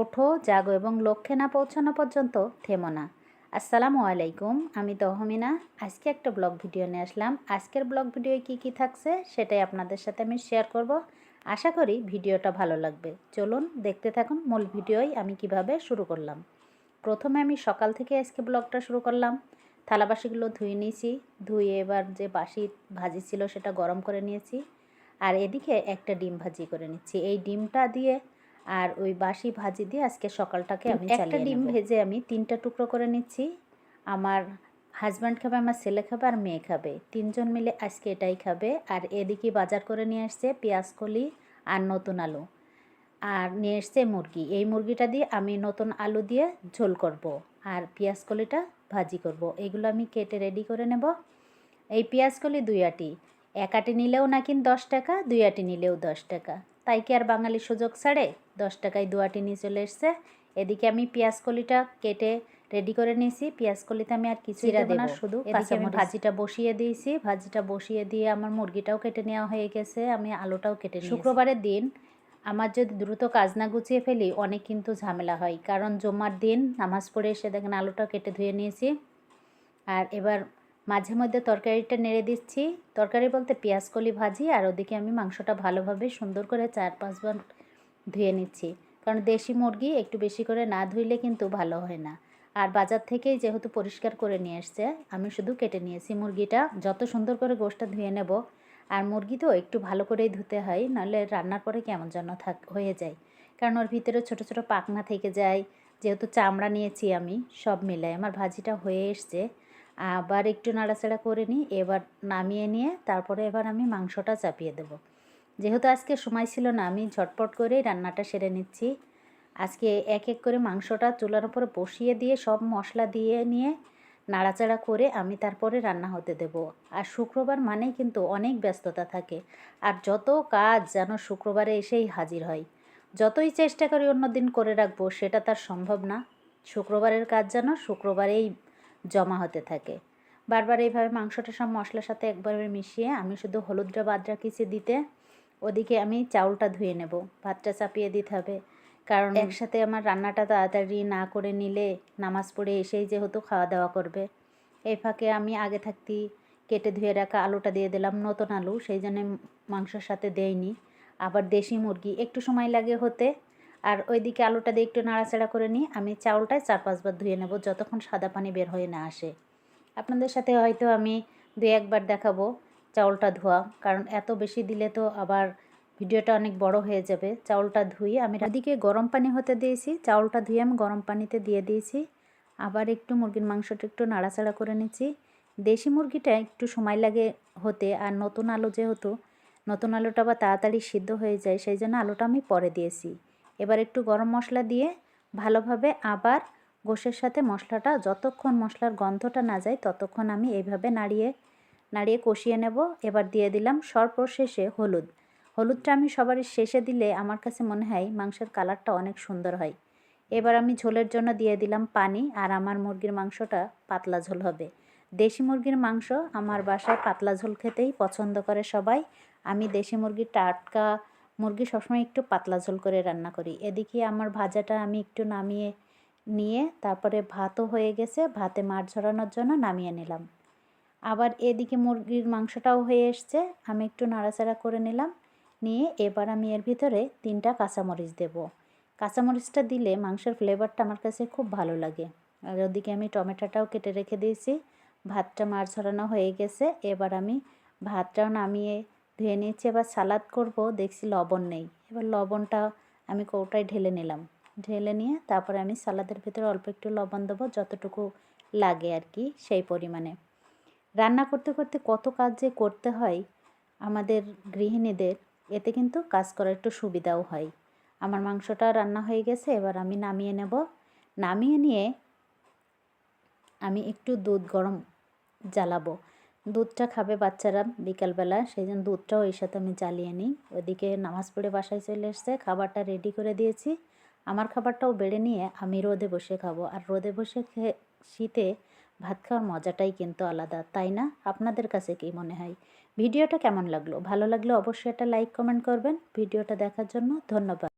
ওঠো, জাগো এবং লক্ষ্যে না পৌঁছানো পর্যন্ত থেমো না। আসসালামু আলাইকুম, আমি তহমিনা। আজকে একটা ব্লগ ভিডিও নিয়ে আসলাম। আজকের ব্লগ ভিডিওয়ে কি কি থাকছে সেটাই আপনাদের সাথে আমি শেয়ার করব। আশা করি ভিডিওটা ভালো লাগবে। চলুন দেখতে থাকুন মূল ভিডিওই আমি কীভাবে শুরু করলাম। প্রথমে আমি সকাল থেকে আজকে ব্লগটা শুরু করলাম। থালা বাসিগুলো ধুয়ে নিয়েছি। ধুয়ে এবার যে বাসি ভাজি ছিল সেটা গরম করে নিয়েছি। আর এদিকে একটা ডিম ভাজি করে নিচ্ছি। এই ডিমটা দিয়ে আর ওই বাসি ভাজি দিয়ে আজকে সকালটাকে আমি একটা ডিম ভেজে আমি তিনটা টুকরো করে নিচ্ছি। আমার হাজব্যান্ড খাবে আমার ছেলে খাবে আর মেয়ে খাবে। তিনজন মিলে আজকে এটাই খাবে। আর এদিকে বাজার করে নিয়ে আসছে পেঁয়াজ কলি আর নতুন আলু। আর নিয়ে এসছে মুরগি। এই মুরগিটা দিয়ে আমি নতুন আলু দিয়ে ঝোল করব। আর পেঁয়াজ কলিটা ভাজি করব। এগুলো আমি কেটে রেডি করে নেব। এই পেঁয়াজ কলি দুই আটি। এক আটি নিলেও নাকি দশ টাকা দুই আটি নিলেও দশ টাকা। তাই কি আর বাঙালি সুযোগ ছাড়ে? দশ টাকায় দু আটি নিয়ে চলে এসছে। এদিকে আমি পেঁয়াজ কলিটা কেটে রেডি করে নিয়েছি। পেঁয়াজ কলিতে আমি আর কিছুই দেবো না শুধু এদিকে আমি ভাজিটা বসিয়ে দিয়েছি। ভাজিটা বসিয়ে দিয়ে আমার মুরগিটাও কেটে নেওয়া হয়ে গেছে। আমি আলুটাও কেটে শুক্রবারের দিন আমার যদি দ্রুত কাজ না গুছিয়ে ফেলি অনেক কিন্তু ঝামেলা হয়। কারণ জমার দিন নামাজ পড়ে এসে দেখেন আলুটা কেটে ধুয়ে নিয়েছি। আর এবার মাঝে মধ্যে তরকারিটা নেড়ে দিচ্ছি। তরকারি বলতে পেঁয়াজ কলি ভাজি, আর ওদিকে আমি মাংসটা ভালোভাবে সুন্দর করে চার পাঁচবার ধুয়ে নিচ্ছি। কারণ দেশি মুরগি একটু বেশি করে না ধুইলে কিন্তু ভালো হয় না। আর বাজার থেকেই যেহেতু পরিষ্কার করে নিয়ে এসছে, আমি শুধু কেটে নিয়েছি মুরগিটা। যত সুন্দর করে গোষ্ঠটা ধুয়ে নেব, আর মুরগি তো একটু ভালো করেই ধুতে হয়, নাহলে রান্নার পরে কেমন যেন থাক, হয়ে যায়। কারণ ওর ভিতরে ছোট ছোট পাখনা থেকে যায়, যেহেতু চামড়া নিয়েছি আমি, সব মিলাই আমার ভাজিটা হয়ে এসছে। আবার একটু নাড়াচাড়া করে নিই, এবার নামিয়ে নিয়ে তারপরে এবার আমি মাংসটা চাপিয়ে দেব। যেহেতু আজকে সময় ছিল না, আমি ঝটপট করেই রান্নাটা সেরে নিচ্ছি। আজকে এক এক করে মাংসটা চুলার উপরে বসিয়ে দিয়ে, সব মশলা দিয়ে নিয়ে নাড়াচাড়া করে আমি তারপরে রান্না হতে দেব। আর শুক্রবার মানেই কিন্তু অনেক ব্যস্ততা থাকে, আর যত কাজ যেন শুক্রবারে এসেই হাজির হয়। যতই চেষ্টা করি অন্য দিন করে রাখব, সেটা তার সম্ভব না। শুক্রবারের কাজ যেন শুক্রবারেই জমা হতে থাকে। বারবার এইভাবে মাংসটা সব মশলার সাথে একবারে মিশিয়ে আমি শুধু হলুদটা বাদ রাখিছি দিতে, ওদিকে আমি চাউলটা ধুয়ে নেব। ভাতটা চাপিয়ে দিতে হবে। কারণ একসাথে আমার রান্নাটা তাড়াতাড়ি না করে নিলে নামাজ পড়ে এসেই যেহেতু খাওয়া দাওয়া করবে। এই ফাঁকে আমি আগে থাকতেই কেটে ধুয়ে রাখা আলুটা দিয়ে দিলাম, নতুন আলু। সেই জন্য মাংসর সাথে দেয়নি আবার দেশি মুরগি, একটু সময় লাগে হতে আর ওইদিকে আলুটা দিয়ে একটু নাড়াচাড়া করে নিই আমি চাউলটায় চার পাঁচবার ধুয়ে নেব যতক্ষণ সাদা পানি বের হয়ে না আসে। আপনাদের সাথে হয়তো আমি দু একবার দেখাবো চাউলটা ধোয়া, কারণ এত বেশি দিলে তো আবার ভিডিওটা অনেক বড় হয়ে যাবে। চাউলটা ধুয়ে আমি ওদিকে গরম পানি হতে দিয়েছি, চাউলটা ধুয়ে আমি গরম পানিতে দিয়ে দিয়েছি। আবার একটু মুরগির মাংসটা একটু নাড়াচাড়া করে নিচ্ছি। দেশি মুরগিটা একটু সময় লাগে হতে, আর নতুন আলু যেহেতু, নতুন আলুটা আবার তাড়াতাড়ি সিদ্ধ হয়ে যায়, সেই জন্য আলুটা আমি পরে দিয়েছি। এবার একটু গরম মশলা দিয়ে ভালোভাবে আবার গোশের সাথে মশলাটা, যতক্ষণ মশলার গন্ধটা না যায় ততক্ষণ আমি এইভাবে নাড়িয়ে নাড়িয়ে কষিয়ে নেব। এবার দিয়ে দিলাম সর্বশেষে হলুদ। হলুদটা আমি সবার শেষে দিলে আমার কাছে মনে হয় মাংসের কালারটা অনেক সুন্দর হয়। এবার আমি ঝোলের জন্য দিয়ে দিলাম পানি আর আমার মুরগির মাংসটা পাতলা ঝোল হবে। দেশি মুরগির মাংস আমার বাসায় পাতলা ঝোল খেতেই পছন্দ করে সবাই। আমি দেশি মুরগির টাটকা মুরগি সবসময় একটু পাতলা ঝোল করে রান্না করি। এদিকে আমার ভাজাটা আমি একটু নামিয়ে নিয়ে তারপরে ভাতও হয়ে গেছে, ভাতে মাছ ঝরানোর জন্য নামিয়ে নিলাম। আবার এদিকে মুরগির মাংসটাও হয়ে এসছে, আমি একটু নাড়াচাড়া করে নিলাম, নিয়ে এবার আমি এর ভিতরে তিনটা কাঁচামরিচ দেব। কাঁচামরিচটা দিলে মাংসের ফ্লেভারটা আমার কাছে খুব ভালো লাগে। আর ওদিকে আমি টমেটোটাও কেটে রেখে দিয়েছি, ভাতটা মাছ ঝরানো হয়ে গেছে, এবার আমি ভাতটাও নামিয়ে ধুয়ে নিয়েছি, এবার সালাদ করব। দেখছি লবণ নেই। এবার লবণটা আমি কৌটায় ঢেলে নিলাম। ঢেলে নিয়ে তারপরে আমি সালাদের ভিতরে অল্প একটু লবণ দেবো, যতটুকু লাগে আর কি, সেই পরিমাণে। রান্না করতে করতে কত কাজ যে করতে হয় আমাদের গৃহিণীদের, এতে কিন্তু কাজ করার একটু সুবিধাও হয়। আমার মাংসটা রান্না হয়ে গেছে, এবার আমি নামিয়ে নেব। নামিয়ে নিয়ে আমি একটু দুধ গরম জ্বালাবো। দুধটা খাবে বাচ্চারা বিকালবেলা সেই জন্য দুধটাও এর সাথে আমি জ্বালিয়ে নিই। ওদিকে নামাজ পড়ে বাসায় চলে এসছে, খাবারটা রেডি করে দিয়েছি। আমার খাবারটাও বেড়ে নিয়ে আমি রোদে বসে খাব। আর রোদে বসে খেয়ে শীতে ভাত খাওয়ার মজাটাই কিন্তু আলাদা, তাই না? আপনাদের কাছে কি মনে হয়? ভিডিওটা কেমন লাগল? ভালো লাগলে অবশ্যই একটা লাইক কমেন্ট করবেন। ভিডিওটা দেখার জন্য ধন্যবাদ।